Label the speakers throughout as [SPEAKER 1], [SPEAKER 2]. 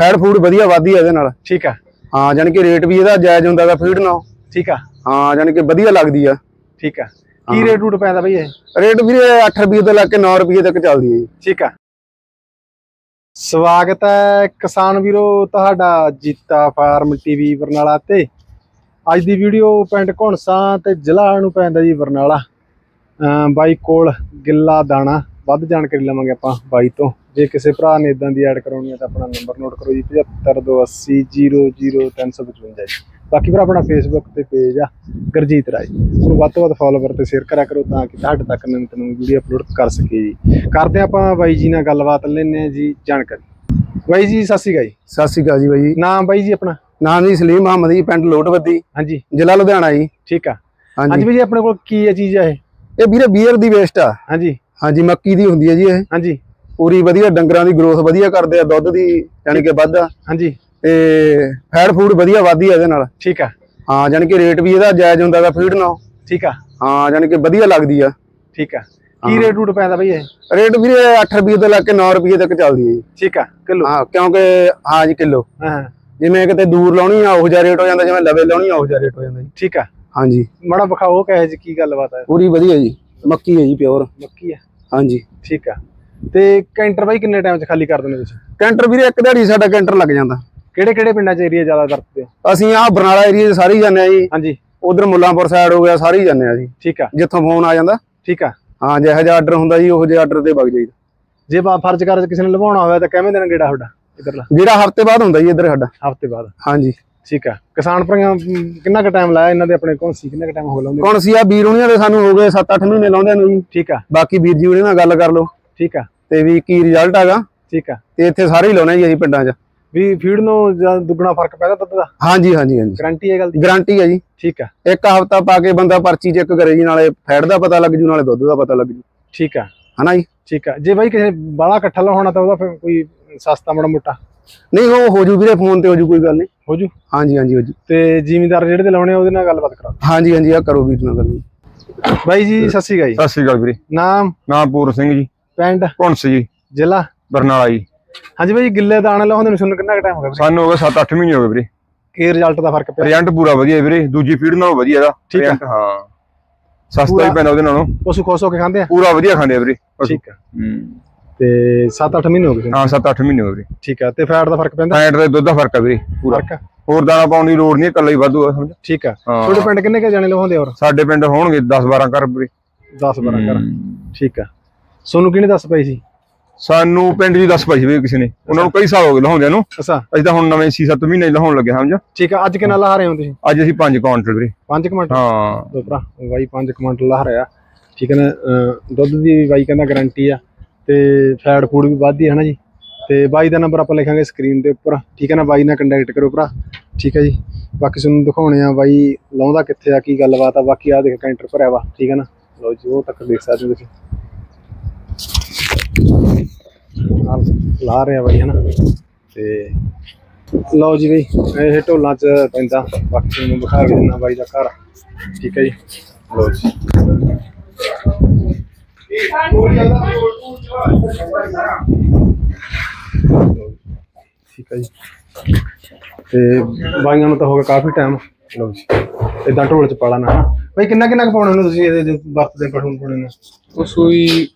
[SPEAKER 1] Fat food ਵਧੀਆ ਵਾਧੀ ਆ ਇਹਦੇ ਨਾਲ।
[SPEAKER 2] ਠੀਕ ਆ।
[SPEAKER 1] ਹਾਂ ਜਾਣੀ ਕਿ ਰੇਟ ਵੀ ਇਹਦਾ ਜਾਇਜ਼ ਹੁੰਦਾ ਦਾ ਫੀਡ ਨਾਲ।
[SPEAKER 2] ਠੀਕ ਆ।
[SPEAKER 1] ਹਾਂ ਜਾਣੀ ਕਿ ਵਧੀਆ ਲੱਗਦੀ ਆ।
[SPEAKER 2] ਠੀਕ ਆ। ਕੀ ਰੇਟ ਰੂਟ ਪੈਂਦਾ ਬਈ ਇਹ?
[SPEAKER 1] ਰੇਟ ਵੀਰੇ 8 ਰੁਪਏ ਤੋਂ ਲੈ ਕੇ 9 ਰੁਪਏ ਤੱਕ ਚੱਲਦੀ ਹੈ ਜੀ।
[SPEAKER 2] ਠੀਕ ਆ। ਸਵਾਗਤ ਹੈ ਕਿਸਾਨ ਵੀਰੋ ਤੁਹਾਡਾ ਜੀਤਾ ਫਾਰਮ ਟੀਵੀ ਬਰਨਾਲਾ ਤੇ। ਅੱਜ ਦੀ ਵੀਡੀਓ ਪਿੰਡ ਘੁਣਸਾ ਤੇ ਜ਼ਿਲ੍ਹਾ ਨੂੰ ਪੈਂਦਾ ਜੀ ਬਰਨਾਲਾ। ਬਾਈ ਕੋਲ ਗਿੱਲਾ ਦਾਣਾ। ਵੱਧ ਜਾਣਕਾਰੀ ਲਵਾਂਗੇ ਆਪਾਂ ਬਾਈ ਤੋਂ। ਜੇ ਕਿਸੇ ਭਰਾ ਨੇ ਇਦਾਂ ਦੀ ਐਡ ਕਰਾਉਣੀ ਹੈ ਤਾਂ ਆਪਣਾ ਨੰਬਰ ਨੋਟ ਕਰੋ ਜੀ 7528000355 ਜੀ। ਬਾਕੀ ਭਰਾ ਆਪਣਾ ਫੇਸਬੁੱਕ ਤੇ ਪੇਜ ਆ ਗੁਰਜੀਤ ਰਾਏ। ਉਹਨੂੰ ਵੱਧ ਤੋਂ ਵੱਧ ਫੋਲੋਵਰ ਤੇ ਸ਼ੇਅਰ ਕਰਿਆ ਕਰੋ ਤਾਂ ਕਿ ਤੁਹਾਡੇ ਤੱਕ ਨਵੀਂ ਨਵੀਂ ਵੀਡੀਓ ਅਪਲੋਡ ਕਰ ਸਕੀਏ ਜੀ। ਕਰਦੇ ਆਪਾਂ ਬਾਈ ਜੀ ਨਾਲ ਗੱਲਬਾਤ ਲੈਣੇ ਆ ਜੀ ਜਾਣਕਾਰੀ। ਬਾਈ ਜੀ ਸਤਿ ਸ਼੍ਰੀ ਅਕਾਲ ਜੀ।
[SPEAKER 1] ਸਤਿ ਸ਼੍ਰੀ ਅਕਾਲ ਜੀ ਬਾਈ ਜੀ।
[SPEAKER 2] ਨਾਮ ਬਾਈ ਜੀ ਆਪਣਾ?
[SPEAKER 1] ਨਾਮ ਜੀ ਸਲੀਮ ਮੁਹੰਮਦ ਜੀ ਪਿੰਡ ਲੋਟਵੱਦੀ
[SPEAKER 2] ਹਾਂਜੀ।
[SPEAKER 1] ਜ਼ਿਲ੍ਹਾ ਲੁਧਿਆਣਾ ਜੀ।
[SPEAKER 2] ਠੀਕ ਆ। ਹਾਂਜੀ।
[SPEAKER 1] ਹਾਂਜੀ
[SPEAKER 2] ਬਾਈ ਜੀ ਆਪਣੇ ਕੋਲ ਕੀ ਹੈ ਚੀਜ਼ ਆ ਇਹ?
[SPEAKER 1] ਇਹ ਵੀਰੇ ਬੀਅਰ ਦੀ ਵੇਸਟ ਆ।
[SPEAKER 2] ਹਾਂਜੀ।
[SPEAKER 1] ਹਾਂਜੀ ਮੱਕੀ ਦੀ ਹੁੰਦੀ ਹੈ ਜੀ ਇਹ।
[SPEAKER 2] ਹਾਂਜੀ।
[SPEAKER 1] ਪੂਰੀ ਵਧੀਆ ਡੰਗਰਾਂ ਦੀ ਗਰੋਥ ਵਧੀਆ ਕਰਦੇ ਆ ਦੁੱਧ ਦੀ ਯਾਨੀ ਕਿ ਵੱਧ ਆ।
[SPEAKER 2] ਹਾਂਜੀ।
[SPEAKER 1] ਤੇ ਫੈਟ ਫੂਡ ਵਧੀਆ ਵਾਧੀ ਆ ਇਹਦੇ ਨਾਲ।
[SPEAKER 2] ਠੀਕ ਆ।
[SPEAKER 1] ਹਾਂ ਜਾਣੀ ਕਿ ਰੇਟ ਵੀ ਇਹਦਾ ਜਾਇਜ਼ ਹੁੰਦਾ ਦਾ ਫੀਡ ਨਾਲ।
[SPEAKER 2] ਠੀਕ ਆ।
[SPEAKER 1] ਹਾਂ ਜਾਣੀ ਕਿ ਵਧੀਆ ਲੱਗਦੀ ਆ।
[SPEAKER 2] ਠੀਕ ਆ। ਕੀ ਰੇਟ ਰੂਟ ਪੈਂਦਾ ਬਈ ਇਹ?
[SPEAKER 1] ਰੇਟ ਵੀਰੇ 8 ਰੁਪਏ ਤੋਂ ਲੈ ਕੇ 9 ਰੁਪਏ ਤੱਕ ਚੱਲਦੀ ਹੈ ਜੀ।
[SPEAKER 2] ਠੀਕ ਆ ਕਿਲੋ।
[SPEAKER 1] ਹਾਂ ਕਿਉਂਕਿ ਹਾਂ ਜੀ ਕਿਲੋ।
[SPEAKER 2] ਹਾਂ
[SPEAKER 1] ਜਿਵੇਂ ਕਿਤੇ ਦੂਰ ਲਾਉਣੀ ਆ ਉਹ ਜਿਹਾ ਰੇਟ ਹੋ ਜਾਂਦਾ ਜਿਵੇਂ ਲਵੇ ਲਾਉਣੀ ਆ ਉਹ ਜਿਹਾ ਰੇਟ ਹੋ ਜਾਂਦਾ ਜੀ।
[SPEAKER 2] ਠੀਕ ਆ।
[SPEAKER 1] ਹਾਂਜੀ।
[SPEAKER 2] ਮਾੜਾ ਵਿਖਾਓ ਕਹੇ ਜੀ ਕੀ ਗੱਲਬਾਤ ਹੈ
[SPEAKER 1] ਪੂਰੀ ਵਧੀਆ ਜੀ। ਮੱਕੀ ਹੈ ਜੀ ਪਿਓਰ
[SPEAKER 2] ਮੱਕੀ ਆ।
[SPEAKER 1] ਹਾਂਜੀ।
[SPEAKER 2] ਠੀਕ ਆ। ਤੇ ਕੈਂਟਰ ਬਾਈ ਕਿੰਨੇ ਟਾਈਮ ਚ ਖਾਲੀ ਕਰ ਦਿੰਦੇ ਤੁਸੀਂ?
[SPEAKER 1] ਕੈਂਟਰ ਵੀਰੇ ਇੱਕ ਦਿਹਾੜੀ ਸਾਡਾ ਕੈਂਟਰ ਲੱਗ ਜਾਂਦਾ।
[SPEAKER 2] ਕਿਹੜੇ ਕਿਹੜੇ ਪਿੰਡਾਂ ਚ ਏਰੀਆ ਜ਼ਿਆਦਾ ਵਰਤਦੇ ਹੋ?
[SPEAKER 1] ਅਸੀਂ ਆਹ ਬਰਨਾਲਾ ਏਰੀਆ 'ਚ ਸਾਰੇ ਹੀ ਜਾਂਦੇ ਆ ਜੀ।
[SPEAKER 2] ਹਾਂਜੀ।
[SPEAKER 1] ਉਧਰ ਮੁੱਲਾਂਪੁਰ ਸਾਈਡ ਹੋ ਗਿਆ ਸਾਰੇ ਹੀ ਜਾਂਦੇ ਆ ਜੀ।
[SPEAKER 2] ਠੀਕ ਆ।
[SPEAKER 1] ਜਿੱਥੋਂ ਫੋਨ ਆ ਜਾਂਦਾ।
[SPEAKER 2] ਠੀਕ ਆ।
[SPEAKER 1] ਹਾਂ ਜਿਹੋ ਜਿਹਾ ਆਰਡਰ ਹੁੰਦਾ ਜੀ ਉਹੋ ਜਿਹੇ ਆਰਡਰ ਤੇ ਵਗ ਜਾਈਦਾ।
[SPEAKER 2] ਜੇ ਬਾ ਫਰਜ਼ ਕਰ ਕਿਸੇ ਨੇ ਲਵਾਉਣਾ ਹੋਇਆ ਤਾਂ ਕਿਵੇਂ ਦੇਣਾ ਗੇੜਾ ਤੁਹਾਡਾ ਇਧਰਲਾ?
[SPEAKER 1] ਜਿਹੜਾ ਹਫ਼ਤੇ ਬਾਅਦ ਹੁੰਦਾ ਜੀ ਇੱਧਰ ਸਾਡਾ।
[SPEAKER 2] ਹਫ਼ਤੇ ਬਾਅਦ।
[SPEAKER 1] ਹਾਂਜੀ।
[SPEAKER 2] ਠੀਕ ਆ। ਕਿਸਾਨ ਅਮ, ਕਿੰਨਾ ਕੁ ਟਾਈਮ ਲਾਇਆ ਇਹਨਾਂ ਦੇ ਆਪਣੇ ਕੋਲ? ਸੀ ਕਿੰਨਾ ਕੁ ਟਾਈਮ ਹੋ ਲਾਉਂਦੇ
[SPEAKER 1] ਕੌਣ ਸੀ ਆ ਵੀਰ ਹੁਣੀਆਂ ਦੇ ਸਾਨੂੰ ਹੋ ਗਏ 7-8 ਮਹੀਨੇ ਲਾਉਂਦੇ ਨੂੰ ਜੀ।
[SPEAKER 2] ਠੀਕ ਆ।
[SPEAKER 1] ਬਾਕੀ ਵੀਰ ਜੀ ਉਹਦੇ ਨਾਲ ਗੱਲ ਕਰ ਲਓ।
[SPEAKER 2] ਠੀਕ ਆ।
[SPEAKER 1] ਤੇ ਵੀ ਕੀ ਰਿਜ਼ਲਟ ਹੈਗਾ।
[SPEAKER 2] ਠੀਕ ਆ।
[SPEAKER 1] ਤੇ ਇੱਥੇ ਸਾਰੇ ਹੀ ਲਾਉਣੇ ਜੀ ਅਸੀਂ ਪਿੰਡਾਂ 'ਚ।
[SPEAKER 2] ਵੀ ਫੀਡ ਨੂੰ ਜਾਂ ਦੁੱਗਣਾ ਫ਼ਰਕ ਪੈਦਾ ਦੁੱਧ ਦਾ?
[SPEAKER 1] ਹਾਂਜੀ ਹਾਂਜੀ ਹਾਂਜੀ।
[SPEAKER 2] ਗਾਰੰਟੀ ਹੈ ਗੱਲ ਦੀ?
[SPEAKER 1] ਗਾਰੰਟੀ ਹੈ ਜੀ।
[SPEAKER 2] ਠੀਕ ਆ।
[SPEAKER 1] ਇੱਕ ਹਫਤਾ ਪਾ ਕੇ ਬੰਦਾ ਪਰਚੀ ਚੈੱਕ ਕਰੇ ਜੀ ਨਾਲੇ ਫੈਟ ਦਾ ਪਤਾ ਲੱਗ ਜੂ ਨਾਲੇ ਦੁੱਧ ਦਾ ਪਤਾ ਲੱਗ ਜੂ।
[SPEAKER 2] ਠੀਕ ਆ।
[SPEAKER 1] ਹਨਾ ਜੀ?
[SPEAKER 2] ਠੀਕ ਆ। ਜੇ ਬਾਈ ਕਿਸੇ ਬਾਲਾ ਇਕੱਠਾ ਲਾਉਣਾ ਤਾਂ ਉਹਦਾ ਫਿਰ ਕੋਈ ਸਸਤਾ ਮਾੜਾ ਮੋਟਾ।
[SPEAKER 1] ਨਹੀਂ ਉਹ ਹੋ ਜੂ ਵੀਰੇ ਫੋਨ ਤੇ ਹੋ ਜੂ ਕੋਈ ਗੱਲ ਨਹੀਂ।
[SPEAKER 2] ਹੋ ਜੂ?
[SPEAKER 1] ਹਾਂਜੀ ਹਾਂਜੀ ਹੋ ਜੂ।
[SPEAKER 2] ਤੇ ਜ਼ਿਮੀਂਦਾਰ ਜਿਹੜੇ ਤੇ ਲਾਉਣੇ ਆ ਉਹਦੇ ਨਾਲ ਗੱਲਬਾਤ ਕਰਾ
[SPEAKER 1] ਹਾਂਜੀ ਹਾਂਜੀ ਆ ਕਰੋ ਵੀਰ ਨਾਲ ਗੱਲ।
[SPEAKER 2] ਬਾਈ ਜੀ ਸਤਿ ਸ਼੍ਰੀ ਅਕਾਲ ਜੀ।
[SPEAKER 3] ਸਤਿ ਸ਼੍ਰੀ ਅਕਾਲ ਵੀਰੇ।
[SPEAKER 2] ਨਾਮ?
[SPEAKER 3] ਨਾਮ ਪੂਰਨ ਸਿੰਘ ਜੀ।
[SPEAKER 2] ਪਿੰਡ?
[SPEAKER 3] ਪੁੰਸ ਜੀ।
[SPEAKER 2] ਜ਼ਿਲ੍ਹਾ?
[SPEAKER 3] ਬਰਨਾਲਾ ਜੀ।
[SPEAKER 2] ਹਾਂਜੀ ਬਾਈ ਗਿੱਲੇ ਦਾਣੇ ਲਾਉਂਦੇ ਨੂੰ ਤੁਹਾਨੂੰ ਕਿੰਨਾ ਟਾਈਮ ਹੋ ਗਿਆ ਵੀਰੇ?
[SPEAKER 3] ਸਾਨੂੰ ਹੋ ਗਏ 7-8 ਮਹੀਨੇ ਹੋ ਗਏ ਵੀਰੇ।
[SPEAKER 2] ਕੀ ਰਿਜ਼ਲਟ ਦਾ ਫ਼ਰਕ ਪਿਆ?
[SPEAKER 3] ਰਿਜ਼ਲਟ ਪੂਰਾ ਵਧੀਆ ਵੀਰੇ। ਦੂਜੀ ਫੀਡ ਨਾਲੋਂ ਵਧੀਆ
[SPEAKER 2] ਆ।
[SPEAKER 3] result, ਹਾਂ। ਸਸਤਾ
[SPEAKER 2] ਪੂਰਾ-
[SPEAKER 3] ਹੀ ਪੈਂਦਾ ਉਹਦੇ ਨਾਲੋਂ।
[SPEAKER 2] ਪਸ਼ੂ ਖੁਸ਼ ਹੋ ਕੇ ਖਾਂਦੇ ਆ?
[SPEAKER 3] ਪੂਰਾ ਵਧੀਆ ਖਾਂਦੇ ਆ ਵੀਰੇ।
[SPEAKER 2] ਠੀਕ ਆ।
[SPEAKER 3] ਹੂੰ।
[SPEAKER 2] ਤੇ 7-8 ਮਹੀਨੇ ਹੋ ਗਏ।
[SPEAKER 3] ਹਾਂ 7-8 ਮਹੀਨੇ ਹੋ ਗਏ
[SPEAKER 2] ਠੀਕ ਆ ਤੇ ਫੈਟ ਦਾ ਫ਼ਰਕ ਪੈਂਦਾ?
[SPEAKER 3] ਫੈਟ ਦੇ ਦੁੱਧ ਦਾ ਫ਼ਰਕ ਆ ਵੀਰੇ ਪੂਰਾ।
[SPEAKER 2] ਫ਼ਰਕ ਆ?
[SPEAKER 3] ਹੋਰ ਦਾਣਾ ਪਾਉਣ ਦੀ ਲੋੜ ਨਹੀਂ ਇਕੱਲਾ ਹੀ ਵਾਧੂ ਆ ਸਮਝ?
[SPEAKER 2] ਠੀਕ ਆ। ਤੁਹਾਡੇ ਪਿੰਡ ਕਿੰਨੇ ਕੇ ਜਾਣੇ ਲਵਾਉਂਦੇ ਹੋਰ?
[SPEAKER 3] ਸਾਡੇ ਪਿੰਡ ਹੋਣਗੇ 10-12 ਘਰ ਵੀਰੇ।
[SPEAKER 2] 10 12 ਕਰ
[SPEAKER 3] ਹੂੰ।
[SPEAKER 2] ਠੀਕ ਆ। ਸੋਨੂੰ ਕਿਹਨੇ ਦੱਸ ਪਈ ਸੀ?
[SPEAKER 3] ਸਾਨੂੰ ਪਿੰਡ ਦੀ ਦੱਸ ਪਾਈ ਸੀ ਵੀਰੇ ਕਿਸੇ ਨੇ। ਉਹਨਾਂ ਨੂੰ ਕਈ ਸਾਲ ਹੋ ਗਏ ਲਹਾਉਂਦਿਆਂ ਨੂੰ।
[SPEAKER 2] ਅੱਛਾ।
[SPEAKER 3] ਅਸੀਂ ਤਾਂ ਹੁਣ ਨਵੇਂ 6-7 ਮਹੀਨੇ ਲਹਾਉਣ ਲੱਗੇ ਸਮਝ?
[SPEAKER 2] ਠੀਕ ਆ ਅੱਜ ਕਿੰਨਾ ਲਾ ਰਹੇ ਹੋ ਤੁਸੀਂ?
[SPEAKER 3] ਅੱਜ ਅਸੀਂ 5 ਕੁਆਂਟਲ ਵੀਰੇ।
[SPEAKER 2] 5 ਮਿੰਟ
[SPEAKER 3] ਹਾਂ।
[SPEAKER 2] ਦੋ ਭਰਾ ਬਾਈ 5 ਕਮੈਂਟ ਲਾ ਰਿਹਾ। ਠੀਕ ਹੈ ਨਾ ਦੁੱਧ ਦੀ ਵੀ ਬਾਈ ਕਹਿੰਦਾ ਗਾਰੰਟੀ ਆ। ਤੇ ਫੈਟ ਫੂਡ ਵੀ ਵੱਧਦੀ ਹੈ ਨਾ ਜੀ। ਤੇ ਬਾਈ ਦਾ ਨੰਬਰ ਆਪਾਂ ਲਿਖਾਂਗੇ ਸਕਰੀਨ ਦੇ ਉੱਪਰ। ਠੀਕ ਹੈ ਨਾ? ਬਾਈ ਨਾਲ ਕੰਟੈਕਟ ਕਰੋ ਭਰਾ। ਠੀਕ ਹੈ ਜੀ। ਬਾਕੀ ਤੁਹਾਨੂੰ ਦਿਖਾਉਣੇ ਆ ਬਾਈ ਲਾਉਂਦਾ ਕਿੱਥੇ ਆ, ਕੀ ਗੱਲਬਾਤ ਆ, ਬਾਕੀ ਆ ਦੇਖ ਕੈਂਟਰ ਭਰਿਆ ਵਾ। ਠੀਕ ਹੈ ਨਾ? ਲਓ ਜੀ, ਉਹ ਤੱਕ ਦੇਖ ਸਕਦੇ ਹੋ ਤੁਸੀਂ। ਆਹ ਲਾ ਰਿਹਾ ਬਾਈ, ਹੈ ਨਾ? ਤੇ ਲਓ ਜੀ ਬਈ, ਇਹ ਢੋਲਾਂ ਚ ਪੈਂਦਾ। ਬਾਕੀ ਤੁਹਾਨੂੰ ਵਿਖਾ ਕੇ ਦਿੰਦਾ ਬਾਈ ਦਾ ਘਰ। ਠੀਕ ਹੈ ਜੀ। ਲਓ ਜੀ। ਠੀਕ ਹੈ ਜੀ। ਤੇ ਬਾਈਆਂ ਨੂੰ ਤਾਂ ਹੋ ਗਿਆ ਕਾਫੀ ਟਾਈਮ ਲਓ ਜੀ। ਇਦਾਂ ਢੋਲ ਚ ਪਾਲਾ ਨਾ। ਬਾਈ ਕਿੰਨਾ ਕਿੰਨਾ ਪਾਉਣੇ ਨੇ ਤੁਸੀਂ ਇਹਦੇ ਜੋ ਵਰਤਦੇ ਪਠੂਨ ਪਾਉਣੇ ਨੇ।
[SPEAKER 4] ਉਹ ਸੂਈ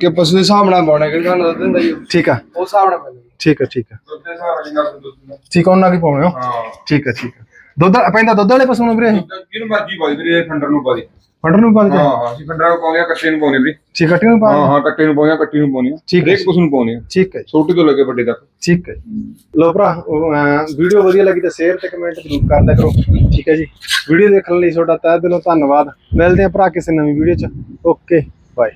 [SPEAKER 4] ਕਿ ਪਸ਼ੂ ਦੇ ਹਿਸਾਬ ਨਾਲ ਪਾਉਣਾ ਕਿ ਤੁਹਾਨੂੰ ਦਿੰਦਾ ਜੀ ਉਹ?
[SPEAKER 2] ਠੀਕ ਆ।
[SPEAKER 4] ਉਸ ਹਿਸਾਬ ਨਾਲ ਜੀ।
[SPEAKER 2] ਠੀਕ ਆ ਠੀਕ ਆ।
[SPEAKER 3] ਦੁੱਧ ਦੇ ਹਿਸਾਬ ਨਾਲ ਦੁੱਧ
[SPEAKER 2] ਠੀਕ ਆ ਉਹਨਾਂ ਕੀ ਪਾਉਣੇ ਹੋ?
[SPEAKER 3] ਹਾਂ।
[SPEAKER 2] ਠੀਕ ਆ ਠੀਕ ਆ। ਦੁੱਧ ਪੈਂਦਾ ਦੁੱਧ ਵਾਲੇ ਪਸ਼ੂ ਨੂੰ ਵੀਰੇ?
[SPEAKER 3] ਜਿਹਨੂੰ ਮਰਜ਼ੀ ਪਾਈ ਵੀਰੇ ਫੰਡਰ ਨੂੰ ਪਾ ਦੇ।
[SPEAKER 2] ਫੰਡਰ ਨੂੰ ਪਾ
[SPEAKER 3] ਹਾਂ ਹਾਂ ਅਸੀਂ ਫੰਡਰ ਨੂੰ ਪਾਉਂਦੇ ਆ ਕੱਟੇ ਨੂੰ ਪਾਉਂਦੇ ਵੀਰੇ।
[SPEAKER 2] ਠੀਕ ਕੱਟੀ ਨੂੰ ਪਾ
[SPEAKER 3] ਹਾਂ? ਹਾਂ ਕੱਟੇ ਨੂੰ ਪਾਉਂਦੇ ਆ ਕੱਟੀ ਨੂੰ ਪਾਉਂਦੇ ਆ
[SPEAKER 2] ਠੀਕ ਹੈ।
[SPEAKER 3] ਹਰੇਕ ਕੁਛ ਨੂੰ ਪਾਉਂਦੇ ਆ
[SPEAKER 2] ਠੀਕ ਹੈ ਜੀ,
[SPEAKER 3] ਛੋਟੇ ਤੋਂ ਲੈ ਕੇ ਵੱਡੇ ਤੱਕ।
[SPEAKER 2] ਠੀਕ ਹੈ। ਲਓ ਭਰਾ ਵੀਡੀਓ ਵਧੀਆ ਲੱਗੀ ਤਾਂ ਸ਼ੇਅਰ ਤੇ ਕਮੈਂਟ ਜ਼ਰੂਰ ਕਰਦਿਆ ਕਰੋ। ਠੀਕ ਹੈ ਜੀ। ਵੀਡੀਓ ਦੇਖਣ ਲਈ ਤੁਹਾਡਾ ਤਹਿ ਦਿਲੋਂ ਧੰਨਵਾਦ। ਮਿਲਦੇ ਹਾਂ ਭਰਾ ਕਿਸੇ ਨਵੀਂ ਵੀਡੀਓ 'ਚ। Okay bye